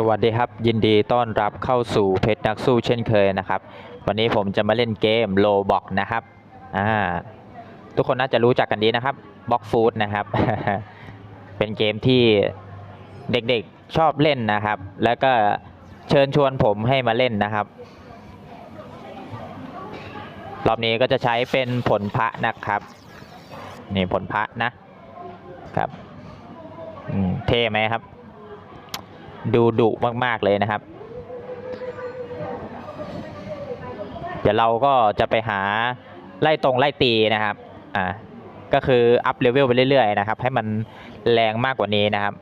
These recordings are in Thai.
สวัสดีครับยินดีต้อนรับเข้าสู่เพชรนักสู้เช่นเคยนะครับ วันนี้ผมจะมาเล่นเกมโลบอกนะครับอ่าทุกคนน่าจะรู้จักกันดีนะครับบ็อกฟูดนะครับ เป็นเกมที่เด็กๆชอบเล่นนะครับ แล้วก็เชิญชวนผมให้มาเล่นนะครับ รอบนี้ก็จะใช้เป็นผลพระนะครับนี่ผลพระนะครับเท่ไหมครับ ดูดุมาก ๆ เลยนะครับ เดี๋ยวเราก็จะไปหาไล่ตรงไล่ตีนะครับ อ่า ก็คืออัพเลเวลไปเรื่อย ๆ นะครับ ให้มันแรงมากกว่านี้นะครับ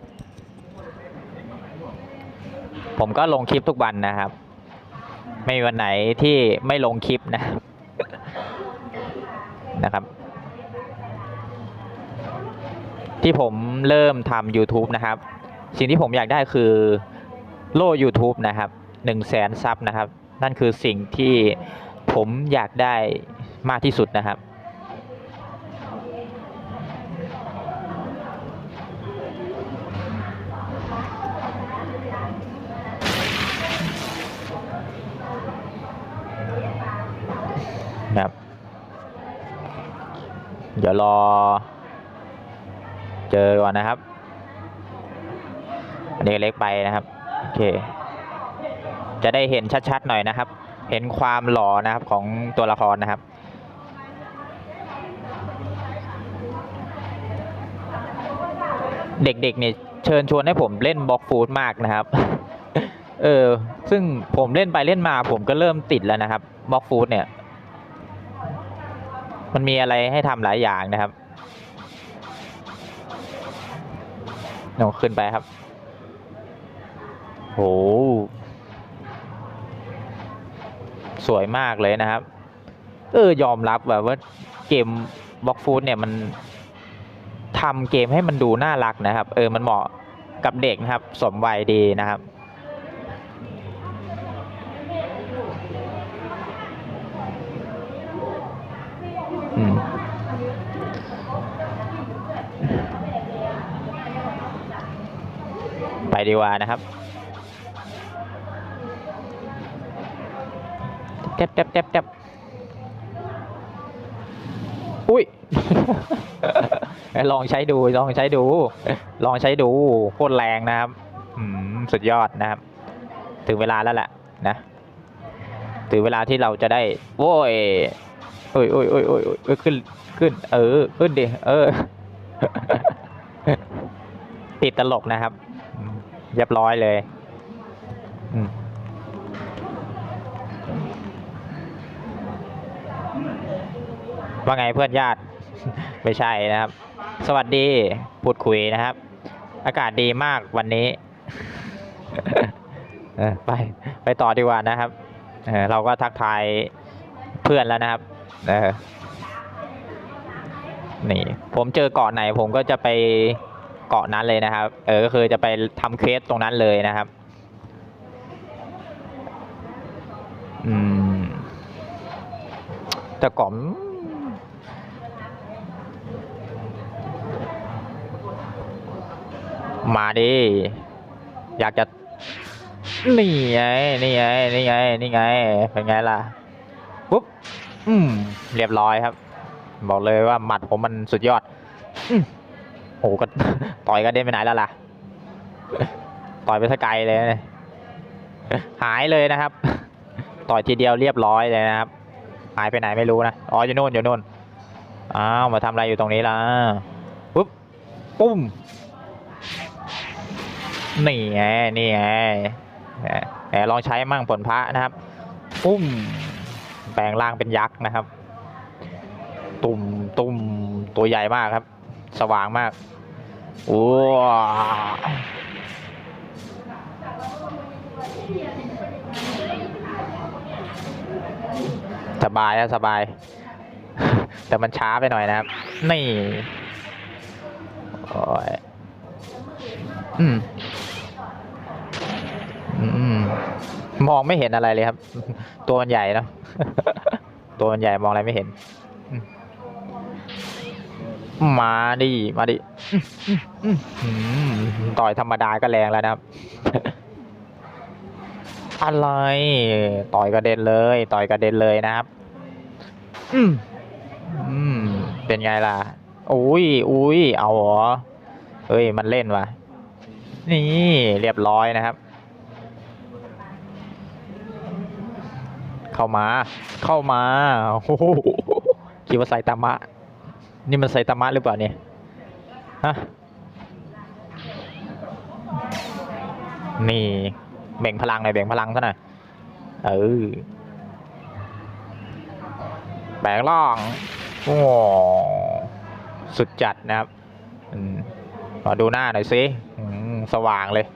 ผมก็ลงคลิปทุกวันนะครับ ไม่มีวันไหนที่ไม่ลงคลิปนะ นะครับที่ผมเริ่มทำ YouTube นะครับ สิ่งที่ผมอยากได้คือโล่ YouTube นะครับ1 0 0 0 0แสนซับนะครับ นั่นคือสิ่งที่ผมอยากได้มากที่สุดนะครับนะครับ เดี๋ยวรอ เจอก่อนนะครับ อันนี้เล็กไปนะครับโอเค จะได้เห็นชัดๆหน่อยนะครับ เห็นความหล่อนะครับของตัวละครนะครับเด็กๆเนี่ยเชิญชวนให้ผมเล่นบล็อกฟูดมากนะครับ เออ ซึ่งผมเล่นไปเล่นมาผมก็เริ่มติดแล้วนะครับบล็อกฟูดเนี่ย มันมีอะไรให้ทำหลายอย่างนะครับเดี๋ยวขึ้นไปครับ โห สวยมากเลยนะครับ เออ ยอมรับแบบว่าเกมบล็อกฟูดเนี่ยมันทำเกมให้มันดูน่ารักนะครับ เออ มันเหมาะกับเด็กนะครับ สมวัยดีนะครับไปดีกว่านะครับ เจ็บเจ็บเจ็บเจ็บอุ้ยลองใช้ดูลองใช้ดู ลองใช้ดูโคตรแรงนะครับสุดยอดนะครับ ถึงเวลาแล้วแหละนะถึงเวลาที่เราจะได้โว้ยโอ้ยโอ้ยโอ้ยโอ้ยโอ้ยขึ้นขึ้น เออขึ้นดิเออ ติดตลกนะครับเรียบร้อยเลย ว่าไงเพื่อนญาติ ไม่ใช่นะครับ สวัสดีพูดคุยนะครับ อากาศดีมากวันนี้ไปไปต่อดีกว่านะครับเเราก็ทักทายเพื่อนแล้วนะครับนี่ผมเจอเกาะไหนผมก็จะไปเกาะนั้นเลยนะครับ เออก็คือจะไปทำเคสตรงนั้นเลยนะครับอืมแต่เกาะ มาดิ อยากจะ นี่ไง นี่ไง นี่ไง นี่ไง เป็นไงล่ะ ปุ๊บ อืม เรียบร้อยครับ บอกเลยว่าหมัดผมมันสุดยอดโอ้โหก็ต่อยก็เด้นไปไหนแล้วล่ะ ต่อยไปสกไกลเลยหายเลยนะครับ ต่อยทีเดียวเรียบร้อยเลยนะครับ หายไปไหนไม่รู้นะ อ๋ออยู่นู่นอยู่นู่น อ้าว มาทำอะไรอยู่ตรงนี้ล่ะปุ๊บ ปุ้ม นี่ไงนี่ไงแหมลองใช้มั่งผลพระนะครับ ปุ้ม แปลงร่างเป็นยักษ์นะครับ ตุ่มตุ่มตัวใหญ่มากครับ สว่างมากว้สบายอะสบาย แต่มันช้าไปหน่อยนะครับ นี่ โอ้ย อืม มองไม่เห็นอะไรเลยครับ ตัวมันใหญ่เนะตัวมันใหญ่มองอะไรไม่เห็น มาดิมาดิต่อยธรรมดาก็แรงแล้วนะครับ อะไรต่อยกระเด็นเลย ต่อยกระเด็นเลยนะครับอืมอืมเป็นไงล่ะอุ้ยอุ้ยเอาหรอเฮ้ย มันเล่นวะนี่เรียบร้อยนะครับ เข้ามา เข้ามาโอ้โหคิดว่าไซตามะ นี่มันไซตามะหรือเปล่าเนี่ยฮะนี่แบ่งพลังหน่อยแบ่งพลังซะหน่อยเออแบ่งล่างโอ้สุดจัดนะครับมาดูหน้าหน่อยสิสว่างเลย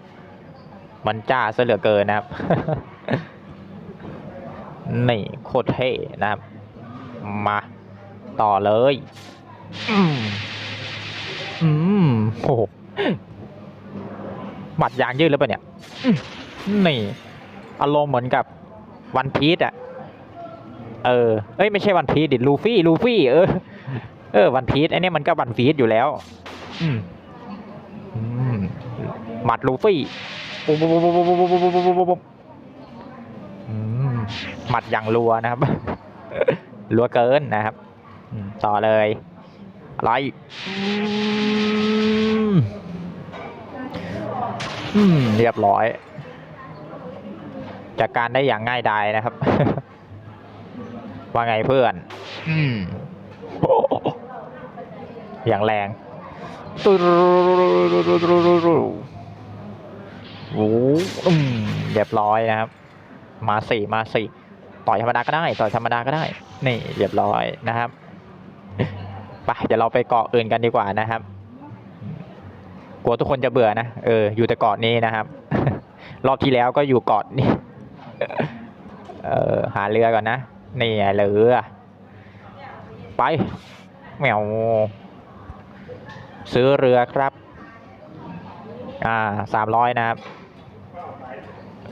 มันจ้าซะเหลือเกินนะครับ นี่โคตรเท่นะครับ มาต่อเลย อืมอืมโอ้หหมัดยางยืดแล้วปะเนี่ยนี่ อารมณ์เหมือนกับวันพีซอะเออ เอ้ยไม่ใช่วันพีซดิลูฟี่ ลูฟี่ เออ เออ วันพีซไอเนี้ยมันก็วันพีซอยู่แล้วอืมอืมหมัดลูฟี่ปุ๊บปุ๊บปุ๊บปุ๊บปุ๊บปุ๊บปุ๊บปุ๊บปุ๊บปุ๊บอืม หมัดอย่างรัวนะครับ รัวเกินนะครับอืมต่อเลยอะไรอืมอืมเรียบร้อย จากการได้อย่างง่ายดายนะครับ ว่าไงเพื่อนอืมอย่างแรงตุ๊ดโอ้อืมเรียบร้อยนะครับ มาสี่มาสี่ต่อยธรรมดาก็ได้ ต่อยธรรมดาก็ได้ นี่เรียบร้อยนะครับไปเดี๋ยวเราไปเกาะอื่นกันดีกว่านะครับ กลัวทุกคนจะเบื่อนะเอออยู่แต่เกาะนี้นะครับ รอบที่แล้วก็อยู่เกาะนี่เออหาเรือก่อนนะนี่เรือไปแมวซื้อเรือครับ อ่าสามร้อยนะครับ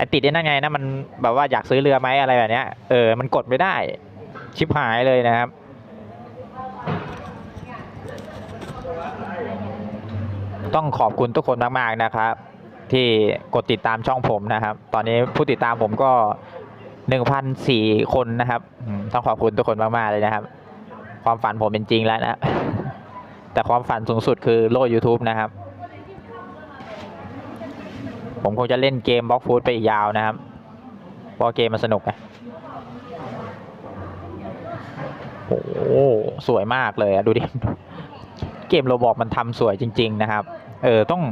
ไอติดไอ้นั่นไงนะมันแบบว่าอยากซื้อเรือไหมอะไรแบบเนี้ยเออมันกดไม่ได้ ชิบหายเลยนะครับต้องขอบคุณทุกคนมากๆนะครับ ที่กดติดตามช่องผมนะครับ ตอนนี้ผู้ติดตามผมก็หนึ่งพันสี่คนนะครับ ต้องขอบคุณทุกคนมากๆเลยนะครับ ความฝันผมเป็นจริงแล้วนะ แต่ความฝันสูงสุดคือโลก YouTube นะครับ ผมคงจะเล่นเกมบล็อกฟูดไปอีกยาวนะครับ เพราะเกมมันสนุกไงโอ้โหสวยมากเลยอะดูดิ เกมโรบอกมันทำสวยจริง ๆ นะครับ เออต้อง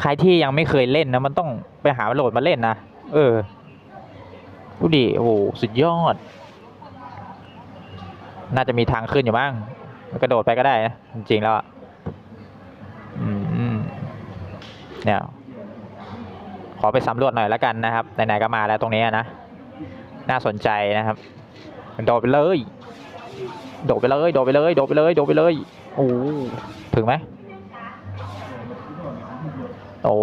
ใครที่ยังไม่เคยเล่นนะ มันต้องไปหาโหลดมาเล่นนะ เออ ดูดิ โอ้โหสุดยอด น่าจะมีทางขึ้นอยู่บ้าง กระโดดไปก็ได้นะ จริง ๆ แล้วอะอืมเนี่ย ขอไปสำรวจหน่อยแล้วกันนะครับไหนๆก็มาแล้วตรงนี้นะ น่าสนใจนะครับโดดไปเลย โดดไปเลย โดดไปเลย โดดไปเลย โดดไปเลย โอ้ถึงไหมโอ้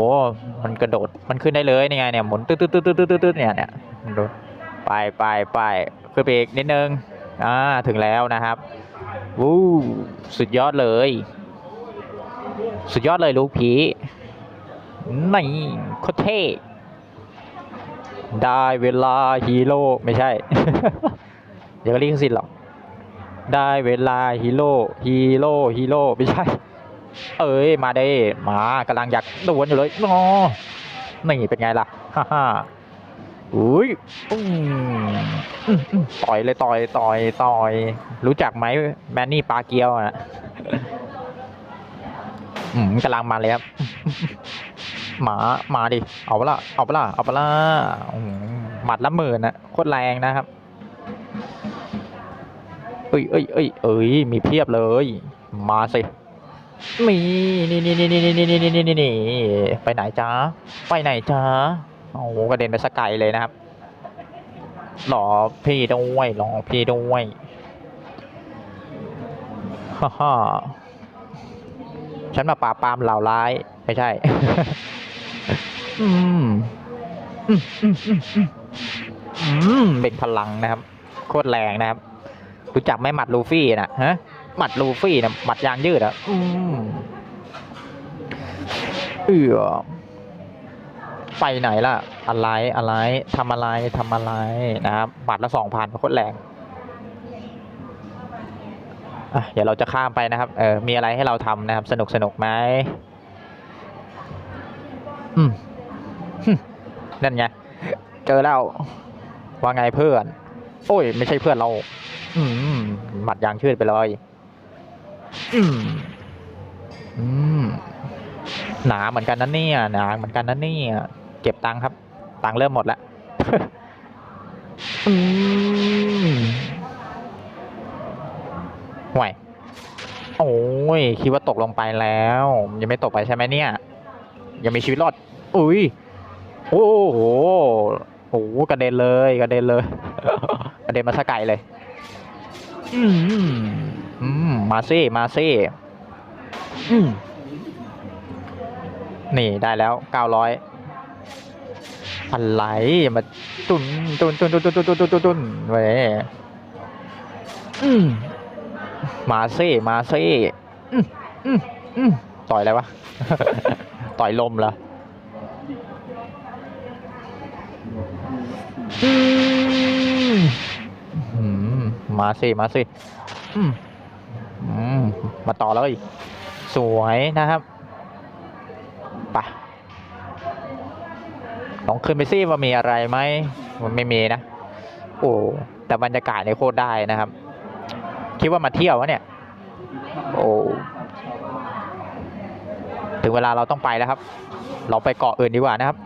มันกระโดด มันขึ้นได้เลยนี่ไงเนี่ยหมุนตืดตืดตืดตืดตืดเนี่ยเนี่ยดูไปไปไปขึ้นไปอีกนิดนึง อ่า ถึงแล้วนะครับ วู้ สุดยอดเลย สุดยอดเลยลูกผี นี่โคตรเท่ได้เวลาฮีโร่ไม่ใช่ เดี๋ยวก็ลิขสิทธิ์หรอกได้เวลาฮีโร่ฮีโร่ฮีโร่ไม่ใช่ เอ้ยมาได้มากำลังอยากดวลอยู่เลยงอนี่เป็นไงล่ะฮ่าฮ่าอุ้ยอืมต่อยเลยต่อยต่อยต่อย รู้จักไหมแมนนี่ปลาเกียวอะอืมกำลังมาเลยครับ หมามาดิ เอาเปะล่าเอาเปะล่าเอาเปะล่าหมัดละหมื่นนะโคตรแรงนะครับ เอ้ยเอ้ยเอ้ยเอ้ยมีเพียบเลย มาสิมีนี่นี่นี่นี่นี่นี่นี่นี่นี่นี่ไปไหนจ้าไปไหนจ้าโอ้โหกระเด็นไปสกไกลเลยนะครับหลอพี่ด้วยหลอพี่ด้วยฮ่าฮ่าฉันมาปราบปรามเหล่าร้าย ไม่ใช่ อืมอืมอืมอืมอืมเป็นพลังนะครับ โคตรแรงนะครับ รู้จักไหมหมัดลูฟี่นะฮะ หมัดลูฟี่นะหมัดยางยืดอะ อืมเออไปไหนล่ะ อะไรอะไรทำอะไรทำอะไรนะครับบาทละสองพันโคตรแรงอะเดี๋ยวเราจะข้ามไปนะครับ เออมีอะไรให้เราทำนะครับ สนุกสนุกไหมอืม นั่นไง เจอแล้ว ว่าไงเพื่อน โอ้ย ไม่ใช่เพื่อนเรา อืมหมัดยางชืดไปเลย อืมอืมหนาเหมือนกันนะเนี่ยหนาเหมือนกันนะเนี่ย เก็บตังค์ครับ ตังค์เริ่มหมดแล้วอืมห่วยโอ้ยคิดว่าตกลงไปแล้ว ยังไม่ตกไปใช่ไหมเนี่ย ยังมีชีวิตรอด อุ้ย โอ้โหโอ้โหกระเด็นเลยกระเด็นเลยกระเด็นมาสกไกเลย อืมอืมมาซิมาซิอืมนี่ได้แล้วเก้าร้อยอะไรมาตุนตุนตุนตุนตุนตุนตุนตุนตุนตุนเว้ยอืมมาซิมาซิอืมอืมอืมต่อยอะไรวะ ต่อยลมเหรอ มาสิ มาสิมาต่อเลยสวยนะครับไปลองขึ้นไปซิว่ามีอะไรไหมมันไม่มีนะ โอ้ แต่บรรยากาศในโคตรได้นะครับ คิดว่ามาเที่ยววะเนี่ย โอ้ถึงเวลาเราต้องไปแล้วครับ เราไปเกาะอื่นดีกว่านะครับ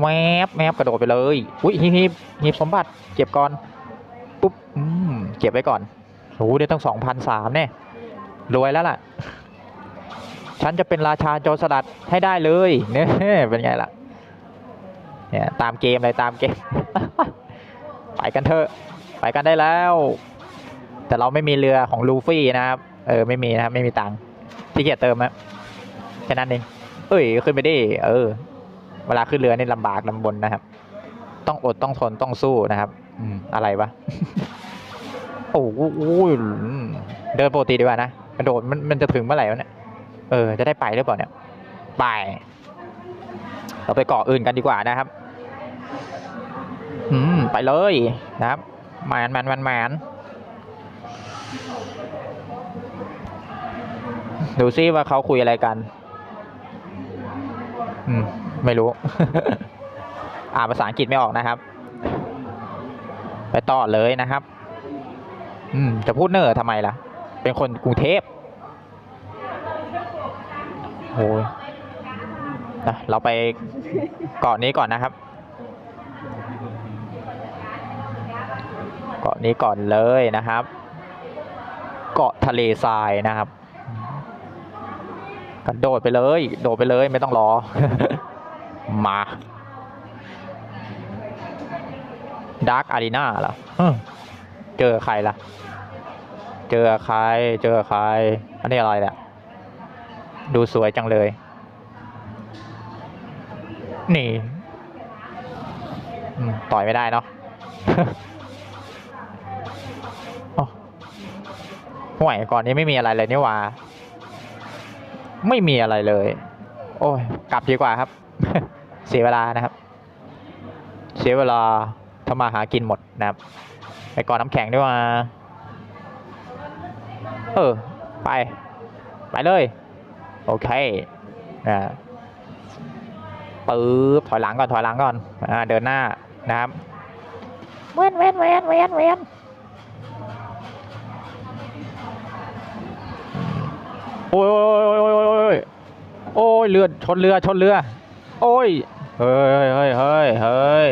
แมบแมบกระโดดไปเลย อุ้ยฮีบฮีบฮีบสมบัติเก็บก่อน ปุ๊บ อืม เก็บไว้ก่อนโอ้โหได้ตั้งสองพันสามเนี่ย รวยแล้วล่ะ ฉันจะเป็นราชาโจรสลัดให้ได้เลยเนี่ยเป็นไงล่ะ เนี่ยตามเกมเลยตามเกม ไปกันเถอะ ไปกันได้แล้ว แต่เราไม่มีเรือของลูฟี่นะครับ เออ ไม่มีนะครับ ไม่มีตังค์ที่เกียจเติมนะแค่นั้นเอง เอ้ย ขึ้นไปดิ เออ เวลาขึ้นเรือนี่ลำบากลำบนนะครับ ต้องอดต้องทนต้องสู้นะครับ อืมอะไรวะโอ้โหเดินปกติดีกว่านะกระโดดมันมันจะถึงเมื่อไหร่วะเนี่ยเออจะได้ไปหรือเปล่าเนี่ยไปเราไปเกาะอื่นกันดีกว่านะครับ อืมไปเลยนะครับแมนแมนแมนแมนดูซิว่าเขาคุยอะไรกัน อืม ไม่รู้ อ่านภาษาอังกฤษไม่ออกนะครับ ไปต่อเลยนะครับ อืม จะพูดเนอร์ทำไมล่ะ เป็นคนกรุงเทพโอ้ยนะเราไปเกาะนี้ก่อนนะครับ เกาะนี้ก่อนเลยนะครับ เกาะทะเลทรายนะครับกระโดดไปเลย โดดไปเลยไม่ต้องรอ มาดาร์กอารีนาเหรอฮึ่มเจอใครล่ะ เจอใคร เจอใคร อันนี้อะไรเนี่ยดูสวยจังเลย นี่อืมต่อยไม่ได้เนาะอ๋อห่วยก่อนนี้ไม่มีอะไรเลยนี่หว่า ไม่มีอะไรเลย โอ้ย กลับดีกว่าครับ เสียเวลานะครับ เสียเวลาทำมาหากินหมดนะครับ ไปก่อนน้ำแข็งดีกว่าเออ ไป ไปเลย โอเคนะปึ๊บถอยหลังก่อนถอยหลังก่อนอ่าเดินหน้านะครับเว้นเว้นเว้นเว้นเว้นโอ้ยโอ้ยโอ้ยโอ้ยโอ้ยโอ้ยโอ้ยเรือชนเรือชนเรือ โอ้ย เฮ้ยเฮ้ยเฮ้ยเฮ้ย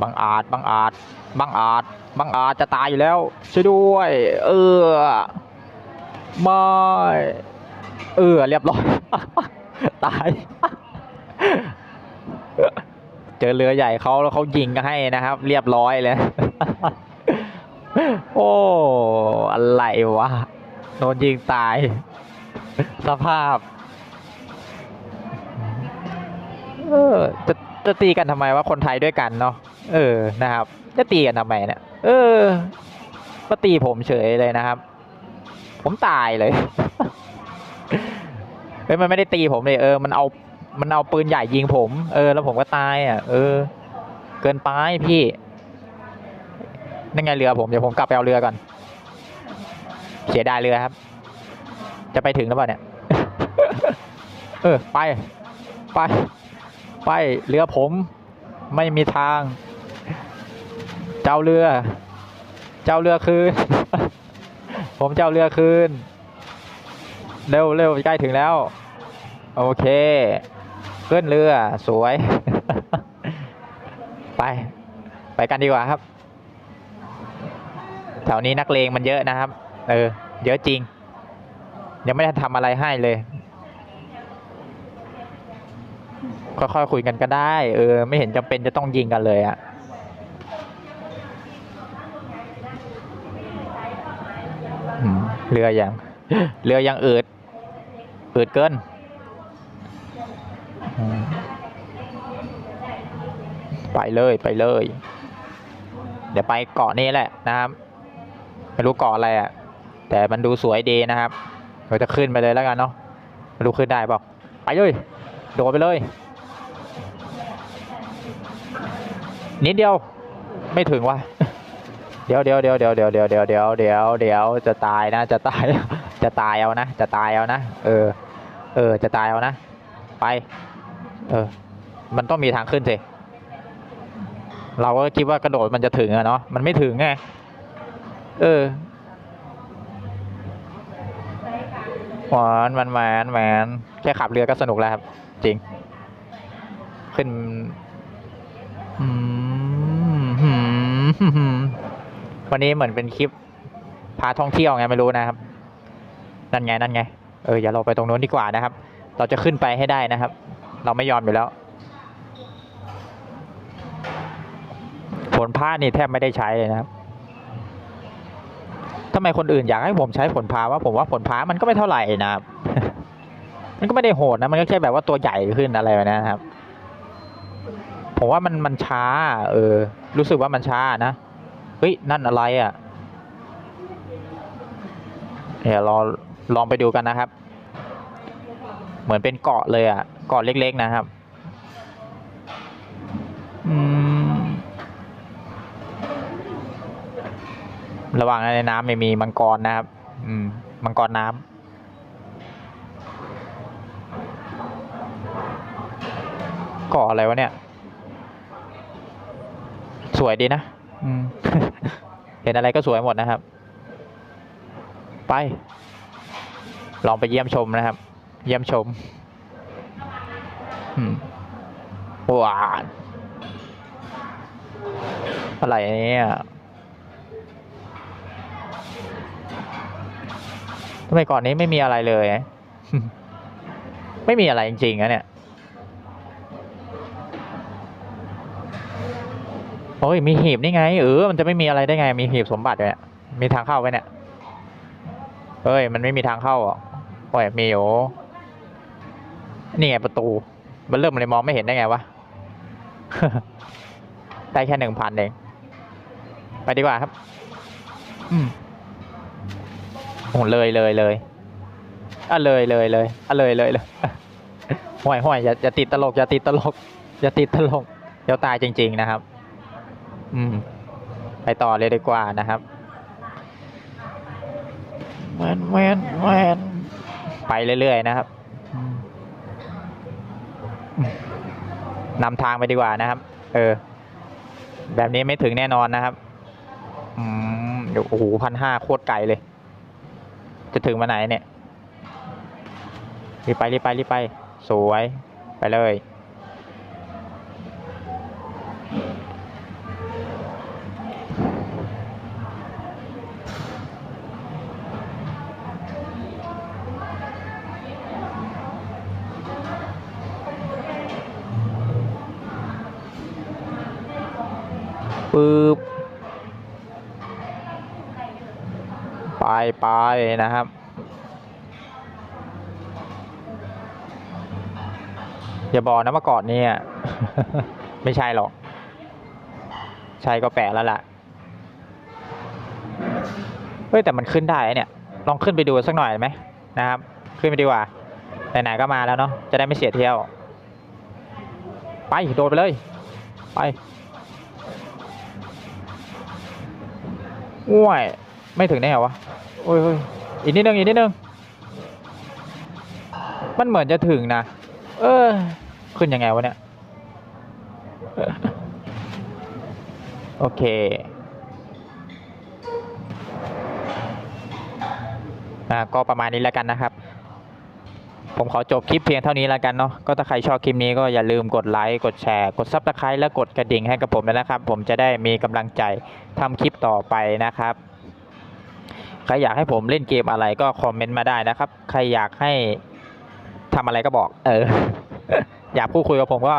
บังอาจบังอาจบังอาจบังอาจจะตายอยู่แล้ว ช่วยด้วย เออไม่เออเรียบร้อยตาย เจอเรือใหญ่เขาแล้วเขายิงให้นะครับ เรียบร้อยเลย โอ้อะไรวะโดนยิงตาย สภาพ เออจะจะตีกันทำไมว่าคนไทยด้วยกันเนาะเออนะครับ จะตีกันทำไมเนี่ยเออมาตีผมเฉยเลยนะครับ ผมตายเลยเฮ้ยมันไม่ได้ตีผมเลยเออมันเอามันเอาปืนใหญ่ยิงผม เออ แล้วผมก็ตายอะ เออ เกินไปพี่นั่นไงเรือผมเดี๋ยวผมกลับไปเอาเรือก่อน เสียดายเรือครับ จะไปถึงหรือเปล่าเนี่ย เออ ไป ไป ไปเรือผมไม่มีทาง เจ้าเรือ เจ้าเรือคืน ผมเจ้าเรือคืน เร็วเร็วใกล้ถึงแล้ว โอเค ขึ้นเรือสวย ไป ไปกันดีกว่าครับ แถวนี้นักเลงมันเยอะนะครับ เออ เยอะจริง ยังไม่ได้ทำอะไรให้เลย ค่อยๆคุยกันก็ได้ เออ ไม่เห็นจำเป็นจะต้องยิงกันเลยอะเรือยังเรือยังอืดอืดเกินไปเลยไปเลย เดี๋ยวไปเกาะนี้แหละนะครับ ไม่รู้เกาะอะไรอะแต่มันดูสวยดีนะครับเราจะขึ้นไปเลยแล้วกันเนาะไม่รู้ขึ้นได้เปล่าไปเลย โดดไปเลย นิดเดียวไม่ถึงว่ะเดี๋ยวเดี๋ยวเดี๋ยวเดี๋ยวเดี๋ยวเดี๋ยวเดี๋ยวเดี๋ยวเดี๋ยวเดี๋ยวจะตายนะจะตายจะตายเอานะ จะตายเอานะ เออ เออ จะตายเอานะ ไป เออ มันต้องมีทางขึ้นสิ เราก็คิดว่ากระโดดมันจะถึงอะเนาะ มันไม่ถึงไง เออหวานมันแหมนแหมนแค่ขับเรือก็สนุกแล้วครับ จริง ขึ้น อืม วันนี้เหมือนเป็นคลิป พาท่องเที่ยวไงไม่รู้นะครับ นั่นไงนั่นไง เอออย่าเราไปตรงนู้นดีกว่านะครับ เราจะขึ้นไปให้ได้นะครับ เราไม่ยอมอยู่แล้ว ผลพานี่แทบไม่ได้ใช้เลยนะครับทำไมคนอื่นอยากให้ผมใช้ผลพาว่าผมว่าผลพามันก็ไม่เท่าไหร่นะครับ มันก็ไม่ได้โหดนะ มันก็แค่แบบว่าตัวใหญ่ขึ้นอะไรแบบนี้นะครับ ผมว่ามันมันช้า เออ รู้สึกว่ามันช้านะ เฮ้ย นั่นอะไรอะ่ะ เดี๋ยวรอลองไปดูกันนะครับ เหมือนเป็นเกาะเลยอะ่ะ เกาะเล็กๆนะครับอืมระหว่างในน้ำไม่มีมังกรนะครับ อืม มังกรน้ำเกาะอะไรวะเนี่ย สวยดีนะอืมเห็นอะไรก็สวยหมดนะครับ ไป ลองไปเยี่ยมชมนะครับ เยี่ยมชมอืมว้าวอะไรเนี่ยทำไมก่อนนี้ไม่มีอะไรเลย ไม่มีอะไรจริงๆนะเนี่ย โอ้ยมีหีบนี่ไงเออมันจะไม่มีอะไรได้ไง มีหีบสมบัติเนี่ยมีทางเข้าไหมเนี่ยเฮ้ย มันไม่มีทางเข้าอะโอ้ยมีโอนี่ไงประตู มันเริ่มเลยมองไม่เห็นได้ไงวะได้แค่หนึ่งพันเองไปดีกว่าครับ อืมโอ้เลยเลยเลยอะเลยเลยเลยอะเลยเลยเลยห่วยห่วยอย่าอย่าติดตลกอย่าติดตลกอย่าติดตลกเดี๋ยวตายจริง ๆ นะครับ อืม ไปต่อเลยดีกว่านะครับแมนแมนแมนไปเรื่อยๆนะครับอืมนำทางไปดีกว่านะครับ เออ แบบนี้ไม่ถึงแน่นอนนะครับ อืมเดี๋ยวโอ้โหพันห้าโคตรไกลเลย จะถึงมาไหนเนี่ยรีบไปรีบไปรีบไป สวย ไปเลย ปึ๊บไปไปนะครับ อย่าบอกนะว่าเกาะนี้อะไม่ใช่หรอก ใช่ก็แปลกแล้วล่ะ เฮ้ยแต่มันขึ้นได้เนี่ย ลองขึ้นไปดูสักหน่อยไหมนะครับ ขึ้นไปดีกว่า ไหนๆก็มาแล้วเนาะ จะได้ไม่เสียเที่ยว ไป โดดไปเลย ไป อ้วยไม่ถึงแน่วะโอ้ยเฮ้ยอีกนิดนึงอีกนิดนึงมันเหมือนจะถึงนะ เออ ขึ้นยังไงวะเนี่ย โอเค อ่า ก็ประมาณนี้แล้วกันนะครับ ผมขอจบคลิปเพียงเท่านี้แล้วกันเนาะก็ถ้าใครชอบคลิปนี้ก็อย่าลืมกดไลค์กดแชร์กดซับสไครต์และกดกระดิ่งให้กับผมด้วยนะครับ ผมจะได้มีกำลังใจทำคลิปต่อไปนะครับใครอยากให้ผมเล่นเกมอะไรก็คอมเมนต์มาได้นะครับ ใครอยากให้ทำอะไรก็บอก เออ อยากพูดคุยกับผมก็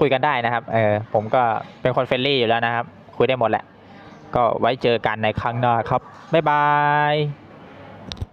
คุยกันได้นะครับ เออ ผมก็เป็นคนเฟรนลี่อยู่แล้วนะครับ คุยได้หมดแหละ ก็ไว้เจอกันในครั้งหน้าครับ บ๊ายบาย